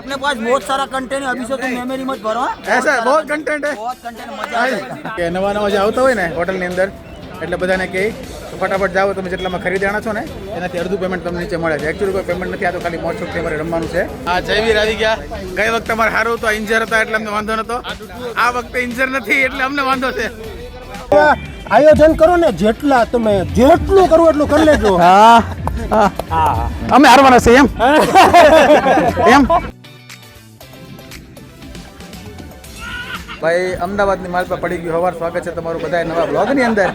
अपने पास बहुत सारा कंटेंट है अभी से तुम मेमोरी मत भरो हाँ? ऐसा है बहुत कंटेंट है बहुत कंटेंट मजा आएगा કે નવા નવા જે આવતા હોય ને હોટલની અંદર એટલે બધાને કહે તો ફટાફટ જાઓ તમે જેટલામાં ખરીદાણા છો ને એનાથી અડધું પેમેન્ટ તમને નીચે મળે છે એકચ્યુઅલી કોઈ પેમેન્ટ નથી આ તો ખાલી મોજ શોખથી અમારે રમવાનું છે આ જયવીર આવી ગયા ગઈ વખતે અમારે સારું હતું ઇન્જર હતા એટલે અમને વાંધો નતો આ વખતે ઇન્જર નથી એટલે અમને વાંધો છે આયોજન કરો ને જેટલા તમે જેટલું કરવું એટલું કરી લેજો હા અમે હારવાના છે એમ એમ ભાઈ અમદાવાદની માલ પર પડી ગયું. હવાર સ્વાગત છે તમારું બધા નવા બ્લોગની અંદર.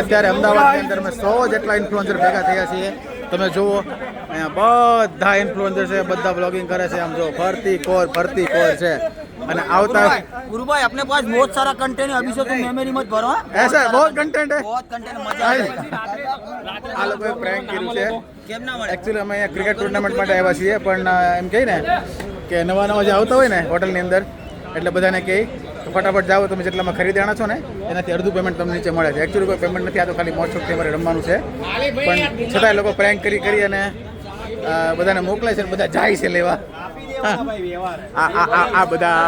અત્યારે અમદાવાદની અંદર અમે સો જેટલા ઇન્ફ્લુઅન્સર ભેગા થયા છીએ. તમે જુઓ અહીંયા બધા ઇન્ફ્લુઅન્સર છે બધા બ્લોગિંગ કરે છે. આમ જો ભરતી કોર ભરતી કોર છે. અને આવતા ગુરુભાઈ આપને પાસ બહુ સારા કન્ટેન્ટ અભી સે તુમ મેમરી મત ભરો એસા બહુ કન્ટેન્ટ હે બહુ કન્ટેન્ટ મજા આવે. આ લોકોએ પ્રેન્ક કર્યું છે. એકચ્યુઅલી અમે અહીંયા ક્રિકેટ ટુર્નામેન્ટ માટે આવ્યા છીએ પણ એમ કહે ને કે નવા નવા જે આવતા હોય ને હોટલની અંદર એટલે બધાને કહી ફટાફટ જાઓ, તમે જેટલામાં ખરીદાણા છો ને, એનાથી અડધું પેમેન્ટ તમને નીચે મળે છે. એકચ્યુઅલી કોઈ પેમેન્ટ નથી, આ તો ખાલી મોજ શોખથી અમારે રમવાનું છે. પણ છતાંય લોકો પ્રેન્ક કરી કરી અને બધાને મોકલે છે બધા જાય છે લેવા. આ બધા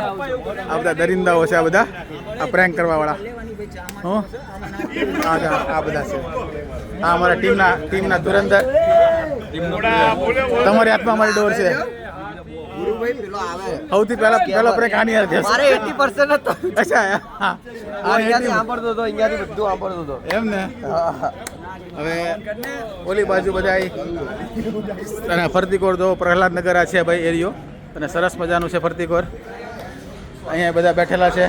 આ બધા દરિંદાઓ છે આ બધા, આ પ્રેન્ક કરવાવાળા. આ બધા છે. આ અમારા ટીમના ટીમના ધુરંધર. તમારી હાથમાં અમારી ડોર છે. સૌથી પહેલા પહેલો બ્રેક આની હાથે છે. મારે 80% હતો અચ્છા હા. અહીંયાથી સાંભળતો હતો અહીંયાથી બધું સાંભળતો હતો. એમ ને? હવે ઓલી બાજુ બધા અને ફરતીકોર તો પ્રહલાદનગર આ છે ભાઈ એરિયો. અને સરસ મજાનું છે ફરતીકોર. અહીંયા બધા બેઠેલા છે.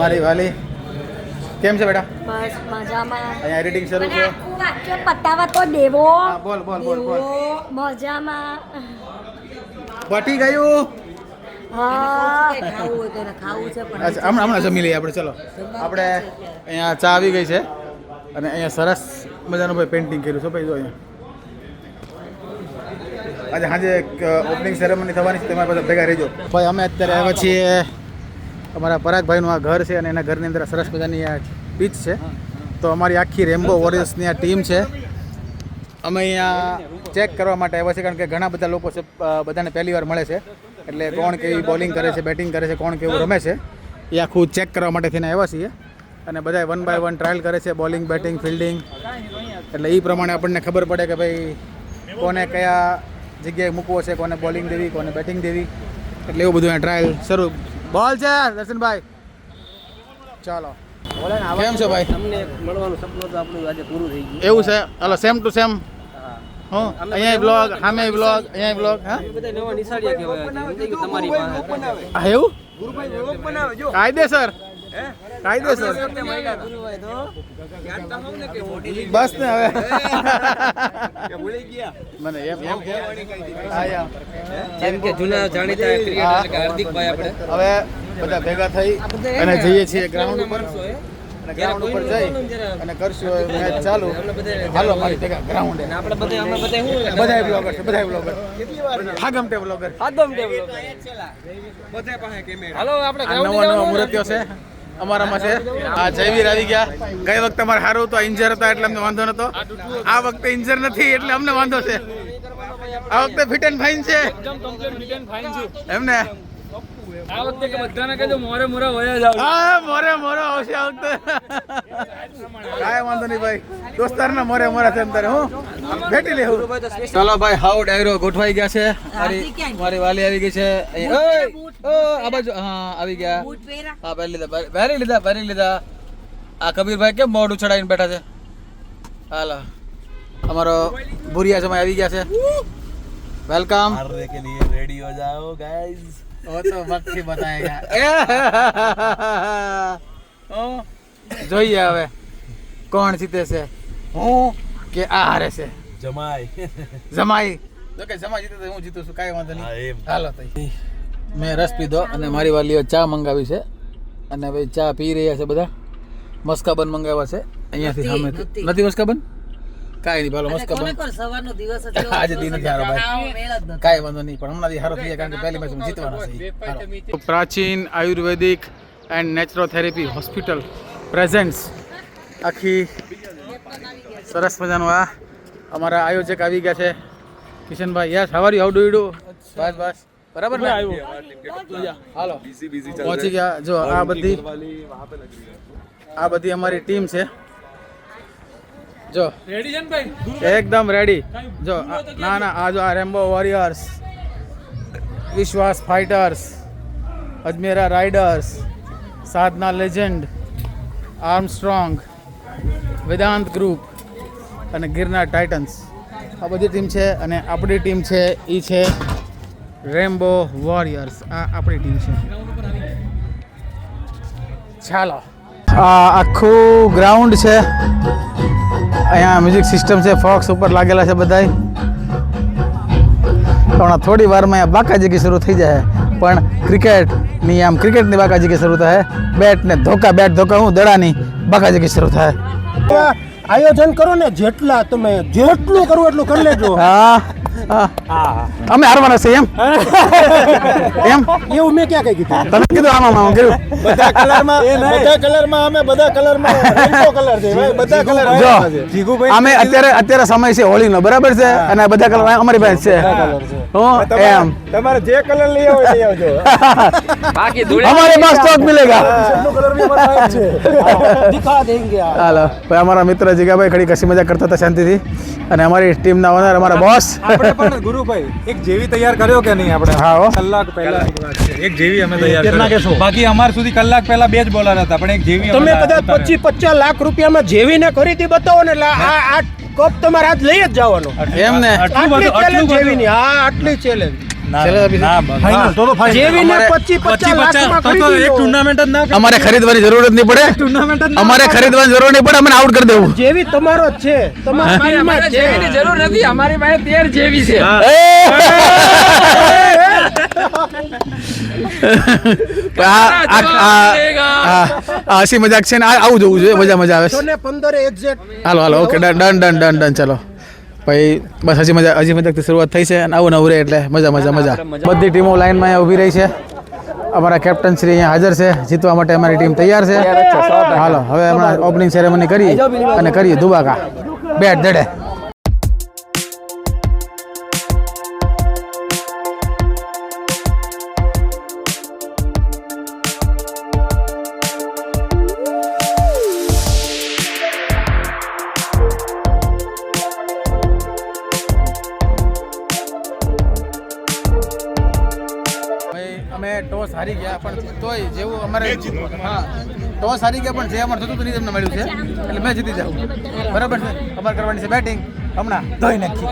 મારી વાલી. કેમ છે બેટા? બસ મજામાં. અહીંયા એડિટિંગ શરૂ છે વાક્ય પતાવા તો દેવો બોલ બોલ બોલ બોલ. મજામાં. પટી ગયું? હા. અચ્છા હમણાં હમણાં જમી લઈએ આપણે ચલો. આપણે અહીંયા ચા આવી ગઈ છે. અને અહીંયા સરસ મજાનું ભાઈ પેઇન્ટિંગ કર્યું છે ભાઈ જો અહીંયા. આજે સાંજે ઓપનિંગ સેરેમની થવાની છે તમારા બધા ભેગા રહેજો. ભાઈ અમે અત્યારે આવ્યા છીએ અમારા પરાગભાઈનું આ ઘર છે અને એના ઘરની અંદર સરસ મજાની આ પીચ છે. તો અમારી આખી રેમ્બો વોરિયર્સની આ ટીમ છે. અમે અહીંયા ચેક કરવા માટે આવ્યા છે કારણ કે ઘણા બધા લોકો છે બધાને પહેલી વાર મળે છે. એટલે કોણ કેવી બોલિંગ કરે છે બેટિંગ કરે છે, કોણ કેવું રમે છે, એ આખું ચેક કરવા માટે થઈને આવ્યા છીએ. અને બધા વન બાય વન ટ્રાયલ કરે છે બોલિંગ બેટિંગ ફિલ્ડિંગ એટલે એ પ્રમાણે આપણને ખબર પડે કે ભાઈ કોને કયા જગ્યાએ મૂકવો છે, કોને બોલિંગ દેવી, કોને બેટિંગ દેવી. એટલે એવું બધું ટ્રાયલ શરૂ. બોલ છે, દર્શનભાઈ. ચાલો. કેમ છે ભાઈ? તમને મળવાનું સપનું તો આપણું આજે પૂરું થઈ ગયું. એવું છે? હલો સેમ ટુ સેમ હું. અહીંયા બ્લોગ સામે બ્લોગ અહીંયા બ્લોગ હા? બધા નવા નિશાળિયા કહેવાય તમારી પાસે. આ એવું? કાયદેસર. કાયદેસર. બસ ને હવે. મને એમ એમ હા, યા. જેમ કે જૂના જાણીતા ક્રિકેટર હાર્દિકભાઈ આપણે. હવે બધા ભેગા થઈ અને જઈએ છીએ ગ્રાઉન્ડ ઉપર. અને ગ્રાઉન્ડ ઉપર જઈ અને કરશું મેચ ચાલુ. હાલો મારી ભેગા ગ્રાઉન્ડ આપણે બધા અમે બધા શું બધાય બ્લોગર છે બધાય બ્લોગર હાલો આપણે આ નવા નવા મૂર્તિઓ છે. અમારામાં છે. આ જયવીર આવી ગયા. ગઈ વખતે અમારે સારું હતું ઇન્જર હતા એટલે અમને વાંધો નતો. આ વખતે ઇન્જર નથી એટલે અમને વાંધો છે. આ વખતે ફિટ એન્ડ ફાઇન છે. એમને? આ વખતે કે બધાને કહેજો મોરે મોરે વયા જાવ. હા મોરે મોરે આવશે આ વખતે. કાંઈ વાંધો નહીં ભાઈ. દોસ્તારના મોરે મોરે છે અંદર હું. ભેટી લેવું ચાલો ભાઈ હાઉ ડાયરો ગોઠવાઈ ગયા છે. મારી મારી વાલી આવી ગઈ છે. અહીં. આ બાજુ હા આવી ગયા. હા પહેરી લીધા પહેરી લીધા પહેરી લીધા. આ કબીરભાઈ કેમ મોઢું ચડાવીને બેઠા છે? હાલો. અમારો ભૂરિયા સમય આવી ગયા છે. વેલકમ. હારને કે રેડી હો જાઓ ગાઈસ ઓ તો વક્ત જોઈએ હવે કોણ જીતે છે. હું? કે આ હારે છે. જમાઈ. જમાઈ. તો જમાઈ જીતે તો હું જીતું છું કાઈ વાંધો નહીં. હાલો તઈ. મેં રસ પીધો અને મારી વાલીઓ ચા મંગાવી છે. અને ભાઈ ચા પી રહ્યા છે બધા. મસ્કાબન મંગાવ્યા છે. અહીંયાથી સામે નથી. મસ્કાબન? કાંઈ નહીં ભાલો મસ્કાબન. સવારનો દિવસ આજે દિન નથી હારો ભાઈ. કાંઈ વાંધો નહીં પણ હમણાંથી હારો થઈ જાય કારણ કે પહેલી મેચ જીતવાના છે. Prachin Ayurvedic and naturotherapy hospital presents આખી સરસ મજાનું આ અમારા આયોજક આવી ગયા છે. Kishanbhai yes how are you how do you do બસ બસ. બરાબર ને? હાલો. પહોંચી ગયા. જો આ બધી આ બધી અમારી ટીમ છે. જો. રેડી છે ને ભાઈ એકદમ રેડી જો ના ના આ જો આ Rambo warriors Vishwas fighters Ajmera riders Sadhana legend Armstrong Vedant group અને ગિરનાર ટાઇટન્સ આ બધી ટીમ છે અને આપણી ટીમ છે એ છે રેમ્બો વોરિયર્સ આ આપણી ટીમ છે. ચાલો. આખું ગ્રાઉન્ડ છે. અહીંયા મ્યુઝિક સિસ્ટમ છે ફોક્સ ઉપર લાગેલા છે બધાય. હમણાં થોડી વારમાં અહીંયા બાકાજીકી શરૂ થઈ જાય. પણ ક્રિકેટની આમ ક્રિકેટની બાકાજીકી શરૂ થાય. બેટ ને ધોકા બેટ ધોકા, હું દડાની બાકાજીકી શરૂ થાય. આયોજન કરો ને જેટલા તમે જેટલું કરવું એટલું કરી લેજો હા હા અમે હારવાના છે એમ એમ એવું મેં ક્યાં કઈ કીધું તમે કીધું આમાં આમાં કર્યું બધા કલરમાં બધા કલરમાં અમે બધા કલરમાં રેનબો કલર છે ભાઈ બધા કલર જો અમે અત્યારે અત્યારે સમય છે હોળીનો બરાબર છે અને બધા કલર અમારી પાસે છે હું એમ તમારે જે કલર લઈ આવો લઈ આવજો બાકી हमारे पास स्टॉक मिलेगा કલર બી અમારા પાસે છે દિખા દેંગે આપ. હાલો ભાઈ અમારા મિત્ર જીગાભાઈ ખડી કસી મજા કરતા હતા શાંતિથી. અને અમારી ટીમના ઓનર અમારા બોસ આપણે પણ ગુરુભાઈ એક જેવી તૈયાર કર્યો કે નહીં આપણે? હા કલાક પહેલા. એક જેવી અમે તૈયાર કર્યો. બાકી અમાર સુધી કલાક પહેલા બે જ બોલર હતા પણ એક જેવી તમે કદાચ ઉતાર્યા. પચીસ પચાસ લાખ રૂપિયામાં જેવીને કરી હતી બતાવો ને એટલે આ આ કપ તમારે આજ લઈ જ જવાનો. એમ ને આટલું બધું આટલું જેવી હા આટલી ચેલેન્જ અમારે ખરીદવાની જરૂર જ નહીં પડે. અમારે ખરીદવાની જરૂર નહીં પડે અમને આઉટ કરી દેવું. જેવી તમારો છે તમારા જરૂર નથી અમારી પાસે તેર જેવી છે. આ- આ- આ- આ- આ હસી મજાક છે ને આ- આવું જોવું જોઈએ મજા મજા આવે. હાલો હાલો okay done done done done done ચલો. ભાઈ બસ હજી મજા હજી મજાકથી શરૂઆત થઈ છે અને આવું નવું રહે એટલે મજા મજા મજા. બધી ટીમો લાઈનમાં અહીંયા ઊભી રહી છે. અમારા કેપ્ટન શ્રી અહીંયા હાજર છે. જીતવા માટે અમારી ટીમ તૈયાર છે. હાલો હવે હમણાં ઓપનિંગ સેરેમની કરીએ અને કરીએ દુબાકા. બેટ દડે. અમે ટોસ હારી ગયા પણ તોય જેવું અમારે હા ટોસ હારી ગયા પણ જે અમારે થતું હતું નહીં તમને મળ્યું છે. એટલે મેં જીતી જાઉં. બરાબર છે? અમારે કરવાની છે બેટિંગ હમણાં ધોઈ નાખી.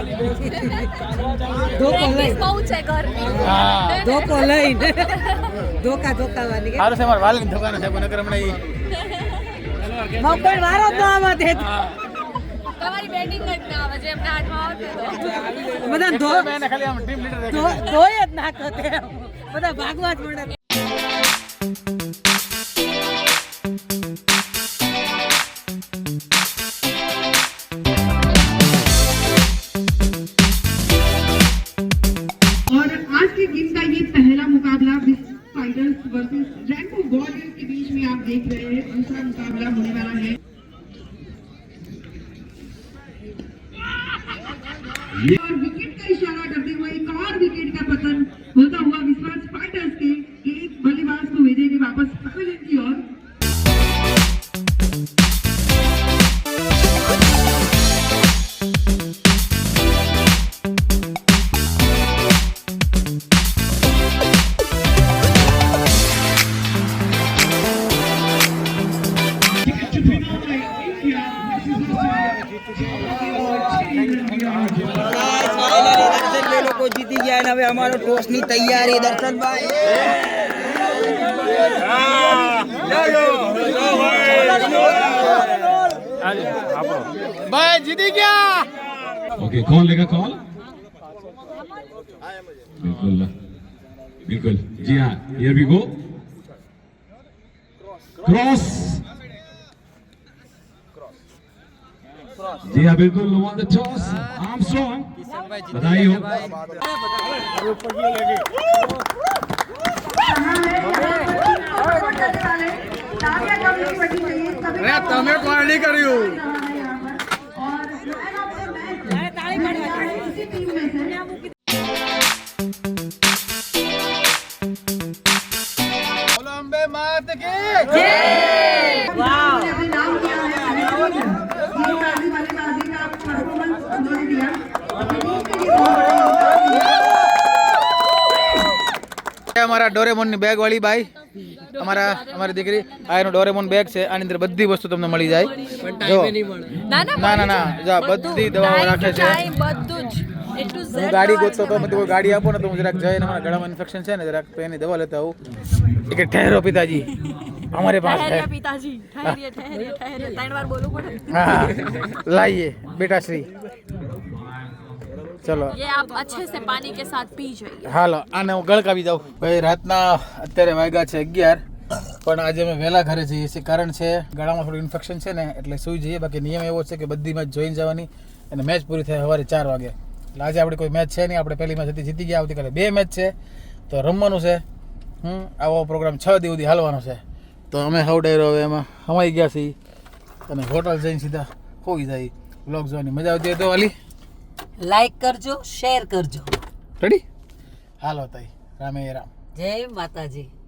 ધોકો લઈને. ધોકા ધોકાવાની સારું છે અમારે વાલીને ધોકાનો છે પણ અગર હમણાં ઈ વારો જ ન આવવા દે તમારી બેટિંગ જ ના આવે જેમ હાથમાં આવતી બધા ધોય જ નાખો બધા ભાગવા જ મળે और आज के गेम का ये पहला मुकाबला फाइटर्स वर्सेस रैंको वॉरियर्स के बीच में आप देख रहे हैं दूसरा मुकाबला होने वाला है જીતી ગયા અને હવે અમારો ટોસની તૈયારી દર્શનભાઈ भाई जीती क्या ओके कौन लेगा कॉल बिल्कुल बिल्कुल जी हाँ हियर वी गो क्रॉस जी हाँ बिल्कुल लुमान द टॉस आर्मस्ट्रांग बताइए તમે કોણ નહીં કર્યું. છે અમારા ડોરેમોનની બેગ વાળી બાઈ અમારા અમારી દીકરી આ એનો ડોરેમોન બેગ છે આની અંદર બધી વસ્તુ તમને મળી જાય. જો. ના ના ના જો. બધી દવાઓ રાખે છે. હું ગાડી ગોતતો હતો મને ગાડી આપો ને તો હું જરાક જઈને મારા ગળામાં ઇન્ફેક્શન છે ને જરાક તો એની દવા લેતા આવું. કે ઠહેરો પિતાજી અમારે પાસે ઠહેર પિતાજી ઠહેરીએ ઠહેરીએ ઠહેરીએ ત્રણ વાર બોલવું પડે. હા. લાઈએ બેટા શ્રી. ચલો ये आप अच्छे से पानी के साथ पी जाइए હાલો આને હું ગળકાવી દઉં ભાઈ રાતના અત્યારે વાગ્યા છે અગિયાર પણ આજે અમે વહેલા ઘરે જઈએ છીએ કારણ છે ગળામાં થોડું ઇન્ફેક્શન છે ને એટલે સુઈ જઈએ બાકી નિયમ એવો છે કે બધી મેચ જોઈને જવાની અને મેચ પૂરી થાય સવારે ચાર વાગે એટલે આજે આપણે કોઈ મેચ છે નહીં આપણે પહેલી મેચ હતી જીતી ગયા આવતીકાલે બે મેચ છે તો રમવાનું છે હમ આવો પ્રોગ્રામ છ દિવસ સુધી હાલવાનો છે તો અમે હવ ડાયરો હવે એમાં હમાઈ ગયા છીએ અને હોટલ જઈને સીધા હોઈ જાય બ્લોગ જોવાની મજા આવતી હોય તો વાલી લાઈક કરજો શેર કરજો. રેડી હાલો તઈ રામે રામ. જય માતાજી.